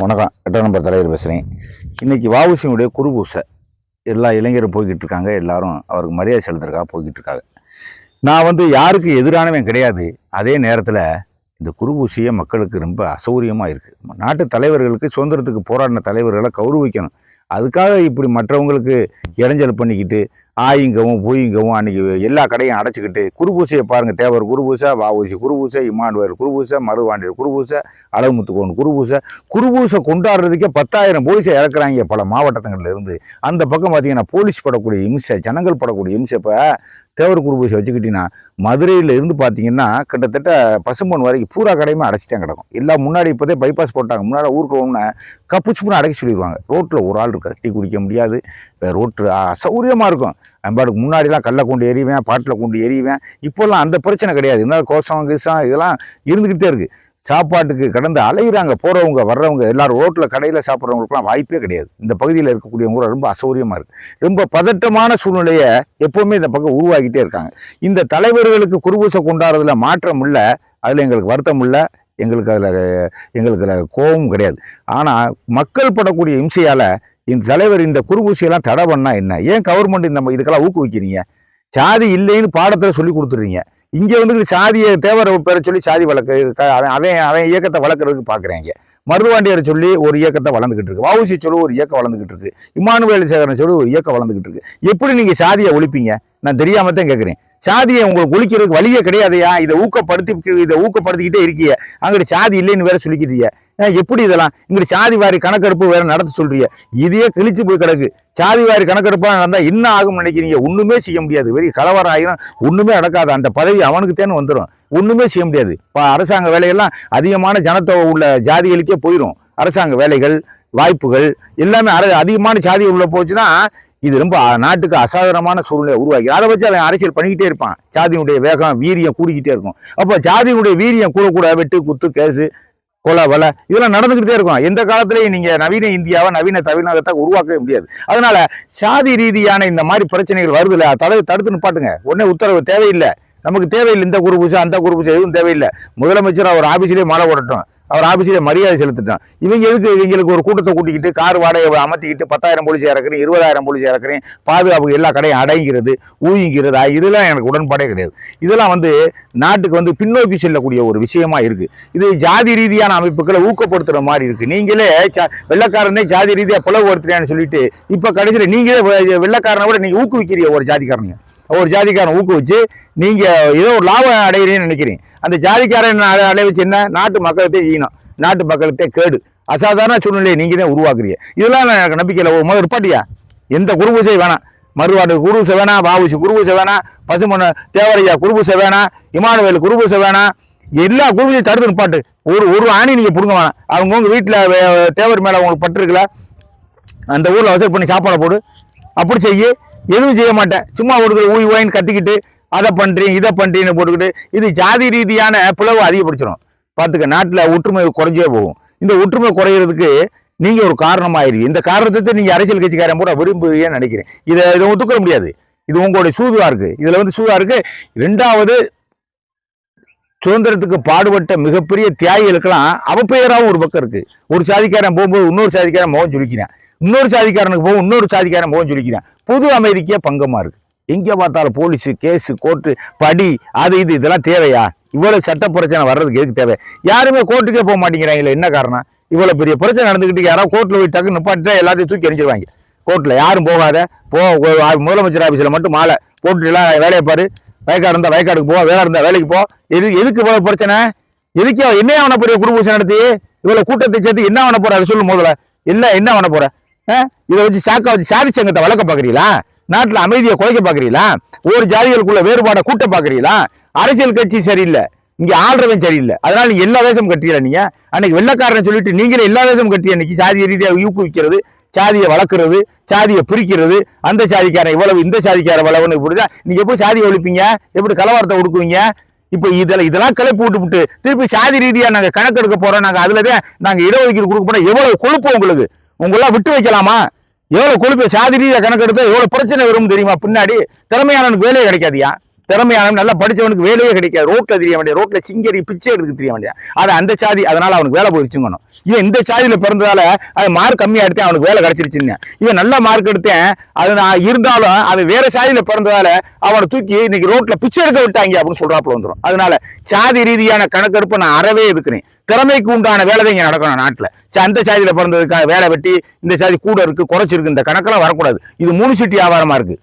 வணக்கம். எட்டாம் நம்பர் தலைவர் பேசுகிறேன் இன்றைக்கி வாவுசியுடைய குருபூசை. எல்லா இளைஞரும் போய்கிட்டு இருக்காங்க எல்லாரும் அவருக்கு மரியாதை செலுத்துறதுக்காக போய்கிட்டு இருக்காங்க நான் வந்து யாருக்கு எதிரானவன் கிடையாது. அதே நேரத்தில் இந்த குருபூசியை மக்களுக்கு ரொம்ப அசௌரியமாக இருக்குது நாட்டு தலைவர்களுக்கு சுதந்திரத்துக்கு போராடின தலைவர்களை கௌரவிக்கணும். அதுக்காக இப்படி மற்றவங்களுக்கு இடைஞ்சல் பண்ணிக்கிட்டு ஆயிங்கவும் பூயிங்கவும் அன்றைக்கி எல்லா கடையும் அடைச்சிக்கிட்டு குருபூசையை பாருங்கள் தேவர் குருபூசை வாவூசி குருபூசை இமானுவர் குருபூசை மருவாண்டியர் குருபூசை அளவுமுத்துக்கோன் குருபூசை. குருபூசை கொண்டாடுறதுக்கே பத்தாயிரம் போலீஸை இறக்குறாங்க பல மாவட்டங்கள்ல இருந்து. அந்த பக்கம் பார்த்தீங்கன்னா போலீஸ் படக்கூடிய இம்சை ஜனங்கள் படக்கூடிய இம்சை இப்போ தேவர் குருபூசை வச்சுக்கிட்டிங்கன்னா மதுரையில் இருந்து பார்த்தீங்கன்னா கிட்டத்தட்ட பசும்பொன் வரைக்கும் பூரா கடையுமே அடைச்சிட்டே கிடக்கும். எல்லாம் முன்னாடி இப்போதே பைபாஸ் போட்டாங்க. முன்னாடி ஊருக்கு போகணும்னா கப்புச்சுப்புன்னு அடைக்க சொல்லிடுவாங்க. ரோட்டில் ஒரு ஆள் இருக்காது டீ குடிக்க முடியாது. ரோட்டு அசௌரியமாக இருக்கும். அம்பாடுக்கு முன்னாடிலாம் கல்லை கொண்டு எறிவேன் பாட்டில் கொண்டு எறிவேன். இப்போல்லாம் அந்த பிரச்சனை கிடையாது. இருந்தாலும் கோசம் கிசம் இதெல்லாம் இருந்துக்கிட்டே இருக்குது சாப்பாட்டுக்கு கடந்து அலையிறாங்க போகிறவங்க வர்றவங்க எல்லாரும் ரோட்டில் கடையில் சாப்பிட்றவங்களுக்குலாம் வாய்ப்பே கிடையாது. இந்த பகுதியில் இருக்கக்கூடியவங்க கூட ரொம்ப அசௌரியமாக இருக்குது ரொம்ப பதட்டமான சூழ்நிலையை எப்போவுமே இந்த பக்கம் உருவாக்கிட்டே இருக்காங்க. இந்த தலைவர்களுக்கு குருபூசை கொண்டாடுறதுல மாற்றம் இல்லை அதில் எங்களுக்கு வருத்தம் இல்லை எங்களுக்கு அதில் எங்களுக்கு அதில் கோபமும் கிடையாது. ஆனால் மக்கள் படக்கூடிய இம்சையால் இந்த தலைவர் இந்த குறுபூசியெல்லாம் தடை பண்ணால் என்ன? ஏன் கவர்மெண்ட் இந்த இதுக்கெல்லாம் ஊக்குவிக்கிறீங்க? சாதி இல்லைன்னு பாடத்தில் சொல்லி கொடுத்துறீங்க இங்கே வந்து சாதியை தேவரை பேர சொல்லி சாதி வளர்க்க அவன் அவன் அவன் இயக்கத்தை வளர்க்குறதுக்கு பார்க்குறாங்க மருதுவாண்டியரை சொல்லி ஒரு இயக்கத்தை வளர்ந்துக்கிட்டு இருக்கு. வவுசி சொல்லி ஒரு இயக்கம் வளர்ந்துக்கிட்டு இருக்கு. இமானுவேல் சேகரன் சொல்லி ஒரு இயக்கம் வளர்ந்துக்கிட்டு இருக்கு. எப்படி நீங்கள் சாதியை ஒழிப்பீங்க? நான் தெரியாமல் தான் கேட்குறேன் சாதியை உங்களுக்கு ஒழிக்கிறதுக்கு வழியே கிடையாதையா? இதை ஊக்கப்படுத்தி இதை ஊக்கப்படுத்திக்கிட்டே இருக்கிய. அங்கிட்டு சாதி இல்லைன்னு வேற சொல்லிக்கிட்டீங்க எப்படி இதெல்லாம்? இங்கிட்டு சாதி வாரி கணக்கெடுப்பு வேற நடத்த சொல்றீங்க. இதையே கிழிச்சு போய் கிடக்கு. சாதி வாரி கணக்கெடுப்பாக நடந்தால் என்ன ஆகும்னு நினைக்கிறீங்க? ஒன்றுமே செய்ய முடியாது. வெறும் கலவரம் ஆகிரும் ஒன்றுமே நடக்காது. அந்த பதவி அவனுக்கு தேன்னு வந்துடும் ஒன்றுமே செய்ய முடியாது. இப்போ அரசாங்க வேலையெல்லாம் அதிகமான ஜனத்தொகை உள்ள ஜாதிகளுக்கே போயிடும் அரசாங்க வேலைகள் வாய்ப்புகள் எல்லாமே அர- அதிகமான ஜாதி உள்ள போச்சுன்னா இது ரொம்ப நாட்டுக்கு அசாதாரணமான சூழ்நிலை உருவாக்கி அதை வச்சு அவன் அரசியல் பண்ணிக்கிட்டே இருப்பான். ஜாதியினுடைய வேகம் வீரியம் கூடிக்கிட்டே இருக்கும். அப்போ ஜாதியினுடைய வீரியம் கூட கூட வெட்டு குத்து கேஸு கொலை வலை இதெல்லாம் நடந்துக்கிட்டே இருக்கும். எந்த காலத்திலையும் நீங்கள் நவீன இந்தியாவை நவீன தமிழகத்தை உருவாக்கவே முடியாது. அதனால் சாதி ரீதியான இந்த மாதிரி பிரச்சனைகள் வருதுல தடவை தடுத்து நிப்பாட்டுங்க. உடனே உத்தரவு தேவையில்லை. நமக்கு தேவையில்லை இந்த குரு பூஜை அந்த குரு பூஜை எதுவும் தேவையில்லை. முதலமைச்சர் அவர் ஆஃபீஸ்லேயே மழை ஓடட்டும் அவர் ஆஃபீஸில் மரியாதை செலுத்திட்டான். இவங்க எதுக்கு இவங்களுக்கு ஒரு கூட்டத்தை கூட்டிக்கிட்டு கார் வாடகை அமர்த்திக்கிட்டு பத்தாயிரம் போலீஸ் இறக்குறேன் இருபதாயிரம் போலீஸ் இறக்குறேன் பாதுகாப்பு எல்லா கடையும் அடைங்கிறது ஊழிங்கிறது இதெல்லாம் எனக்கு உடன்பாடே கிடையாது. இதெல்லாம் வந்து நாட்டுக்கு வந்து பின்னோக்கி செல்லக்கூடிய ஒரு விஷயமா இருக்கு. இது ஜாதி ரீதியான அமைப்புகளை ஊக்கப்படுத்துற மாதிரி இருக்கு. நீங்களே வெள்ளக்காரனே ஜாதி ரீதியாக பிளவுபடுத்துறேன்னு சொல்லிட்டு இப்போ கடைசியில் நீங்களே வெள்ளக்காரனை விட நீங்கள் ஊக்குவிக்கிறீங்க ஒரு ஜாதிக்காரனையும் ஒரு ஜாதிக்காரன் ஊக்குவிச்சு நீங்கள் ஏதோ ஒரு லாபம் அடைகிறீங்கன்னு நினைக்கிறீங்க அந்த ஜாதிக்காரன் அடை- என்ன? நாட்டு மக்களுக்கே ஈனம். நாட்டு மக்களுக்கே கேடு. அசாதாரண சூழ்நிலையை நீங்கள் தான் உருவாக்குறீங்க. இதெல்லாம் நான் எனக்கு நம்பிக்கையில் ஒரு முதல் இருப்பாட்டியா எந்த குருபூசை வேணாம். மறுவாடு குருபூசை வேணாம் பாபுசி குருபூசை வேணாம் பசுமன தேவரையா குருபூசை வேணாம் இமானுவேல் குருபூசை வேணாம். எல்லா குருபூசையும் தடுத்து நிப்பாட்டு. ஒரு ஒரு ஆணி நீங்கள் பிடுங்க வேணாம். அவங்கவுங்க வீட்டில் தேவர் மேலே உங்களுக்கு பட்டிருக்கல அந்த ஊரில் வசதி பண்ணி சாப்பாடை போடு. அப்படி செய்ய எதுவும் செய்ய மாட்டேன். சும்மா ஒரு ஊய் ஊயின்னு கத்திக்கிட்டு அதை பண்ணுறீங்க இதை பண்ணுறீங்கன்னு போட்டுக்கிட்டு இது ஜாதி ரீதியான பிளவு அதிகப்படுத்திடும் பார்த்துக்க நாட்டில் ஒற்றுமை குறைஞ்சே போகும். இந்த ஒற்றுமை குறையிறதுக்கு நீங்கள் ஒரு காரணமாயிருவீங்க. இந்த காரணத்தை நீங்கள் அரசியல் கட்சிக்காரன் கூட விரும்புவீங்கன்னு நினைக்கிறேன். இதை இதை ஒத்துக்க முடியாது. இது உங்களுடைய சூதுவாக இருக்குது இதில் வந்து சூதாக இருக்குது ரெண்டாவது சுதந்திரத்துக்கு பாடுபட்ட மிகப்பெரிய தியாகிகளுக்கெல்லாம் அவப்பெயராகவும் ஒரு பக்கம் இருக்குது ஒரு சாதிக்காரன் போகும்போது இன்னொரு சாதிக்காரன் முகம் சுளிக்கிறான் இன்னொரு சாதிக்காரனுக்கு போகும் இன்னொரு சாதிக்காரன் முகம் சுளிக்கிறான் புது அமைதிக்கே பங்கமாக இருக்குது எங்கே பார்த்தாலும் போலீஸு கேஸு கோர்ட்டு படி அது இது இதெல்லாம் தேவையா? இவ்வளோ சட்ட பிரச்சனை வர்றதுக்கு எதுக்கு தேவை? யாருமே கோர்ட்டுக்கே போக மாட்டேங்கிறாங்களே என்ன காரணம்? இவ்வளோ பெரிய பிரச்சனை நடந்துக்கிட்டு யாராவது கோர்ட்டில் போய் டக்கு நிப்பாட்டிட்டா எல்லாத்தையும் தூக்கி எரிஞ்சிருவாங்க. கோர்ட்டில் யாரும் போகாத. போ முதலமைச்சர் ஆஃபீஸில் மட்டும் மாலை. போட்டு எல்லாம் வேலையை பாரு. வயக்காடு இருந்தால் வயக்காடுக்கு போ வேலை இருந்தால் வேலைக்கு போ. எது எதுக்கு இவ்வளோ பிரச்சனை? எதுக்கு என்ன ஆன பெரிய குடும்பம் நடத்தி? இவ்வளோ கூட்டத்தை சேர்த்து என்ன ஆன போற அதை முதல்ல. இல்லை என்ன ஆன போகிற ஆ? இதை வச்சு சாக்கா வச்சு சாதி சங்கத்தை வளர்க்க பார்க்குறீங்களா? நாட்டில் அமைதியை குறைக்க பார்க்குறீங்களா ஒரு ஜாதிகளுக்குள்ள வேறுபாடை கூட்ட பார்க்குறீங்களா அரசியல் கட்சி சரியில்லை. இங்கே ஆள்றவன் சரியில்லை. அதனால் நீங்கள் எல்லா தேசமும் கட்டியல நீங்கள் அன்னைக்கு வெள்ளக்காரன் சொல்லிட்டு நீங்களே எல்லா தேசமும் கட்டி அன்னைக்கு சாதி ரீதியாக ஊக்குவிக்கிறது சாதியை வளர்க்குறது சாதியை பிரிக்கிறது அந்த சாதிக்காரன் இவ்வளவு இந்த சாதிக்காரன் இவ்வளவுன்னு இப்படிதான். நீங்கள் எப்படி சாதியை ஒழிப்பீங்க? எப்படி கலவரத்தை ஒடுக்குவீங்க? இப்போ இதில் இதெல்லாம் கிளப்பி விட்டு விட்டு திருப்பி சாதி ரீதியாக நாங்கள் கணக்கெடுக்க போகிறோம் நாங்கள் அதில் தான் நாங்கள் இடஒதுக்கீடு கொடுக்க போனால் எவ்வளோ கொழுப்பு உங்களுக்கு? உங்களெல்லாம் விட்டு வைக்கலாமா? எவ்வளவு கொழுப்பு சாதி ரீதியாக கணக்கெடுத்தா எவ்வளவு பிரச்சனை வரும் தெரியுமா? பின்னாடி திறமையானவனுக்கு வேலையே கிடைக்காதியா? திறமையானவன் நல்லா படித்தவனுக்கு வேலையே கிடைக்காது. ரோட்ல தெரிய வேண்டிய ரோட்ல சிங்கரி பிச்சை எடுக்க தெரிய வேண்டிய அது அந்த சாதி அதனால அவனுக்கு வேலை போயிடுச்சுங்கணும் இவன் இந்த சாதியில பிறந்ததால அது மார்க் கம்மியா எடுத்தேன் அவனுக்கு வேலை கிடைச்சிருச்சுன்னு. இவன் நல்ல மார்க் எடுத்தேன். அது நான் இருந்தாலும் அவன் வேற சாதியில பிறந்ததால அவனை தூக்கி இன்னைக்கு ரோட்ல பிச்சை எடுக்க விட்டாங்க அப்படின்னு சொல்றாப்புல வந்துடும் அதனால சாதி ரீதியான கணக்கெடுப்பு நான் அறவே எதுக்குறேன். திறமைக்கு உண்டான வேலை தான் நடக்கணும் நாட்டில். சரி, அந்த சாதியில் பிறந்ததுக்காக வேலை வெட்டி இந்த சாதி கூட இருக்குது குறைச்சிருக்கு இந்த கணக்கெல்லாம் வரக்கூடாது. இது மூணு சிட்டி வியாபாரமாக இருக்குது